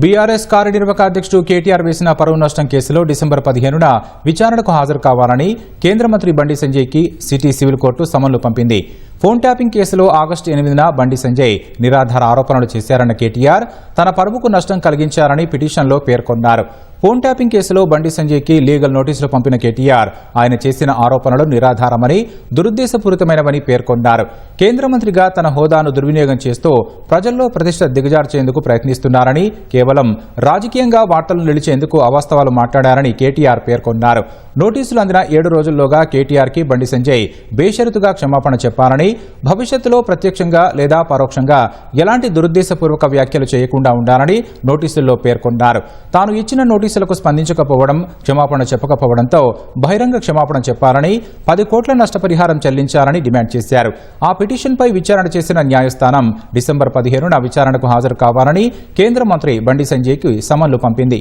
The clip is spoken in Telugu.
బీఆర్ఎస్ కార్యనిర్వాహక అధ్యక్షుడు కేటీఆర్ వేసిన పరువు నష్టం కేసులో డిసెంబర్ పదిహేనున విచారణకు హాజరు కావాలని కేంద్ర మంత్రి బండి సంజయ్కి సిటీ సివిల్ కోర్టు సమన్లు పంపింది. ఫోన్ ట్యాపింగ్ కేసులో ఆగస్టు ఎనిమిదిన బండి సంజయ్ నిరాధార ఆరోపణలు చేశారన్న కేటీఆర్ తన పరువుకు నష్టం కలిగించారని పిటిషన్లో పేర్కొన్నారు. ఫోన్ ట్యాపింగ్ కేసులో బండి సంజయ్కి లీగల్ నోటీసులు పంపిన కేటీఆర్ ఆయన చేసిన ఆరోపణలు నిరాధారమని దురుద్దేశపూరితమైనవని పేర్కొన్నారు. కేంద్ర మంత్రిగా తన హోదాను దుర్వినియోగం చేస్తూ ప్రజల్లో ప్రతిష్ట దిగజార్చేందుకు ప్రయత్నిస్తున్నారని కేవలం రాజకీయంగా వార్తలు నిలిచేందుకు అవాస్తవాలు మాట్లాడారని కేటీఆర్ పేర్కొన్నారు. నోటీసులు అందిన ఏడు రోజుల్లోగా కేటీఆర్కి బండి సంజయ్ బేషరతుగా క్షమాపణ చెప్పాలని భవిష్యత్తులో ప్రత్యక్షంగా లేదా పరోక్షంగా ఎలాంటి దురుద్దేశపూర్వక వ్యాఖ్యలు చేయకుండా ఉండాలని నోటీసుల్లో పేర్కొన్నారు. తాను ఇచ్చిన నోటీసులకు స్పందించకపోవడం క్షమాపణ చెప్పకపోవడంతో బహిరంగ క్షమాపణ చెప్పాలని పది కోట్ల నష్టపరిహారం చెల్లించాలని డిమాండ్ చేశారు. ఆ పిటిషన్పై విచారణ చేసిన న్యాయస్థానం డిసెంబర్ పదిహేనున విచారణకు హాజరు కావాలని కేంద్ర మంత్రి బండి సంజయ్కి సమన్లు పంపింది.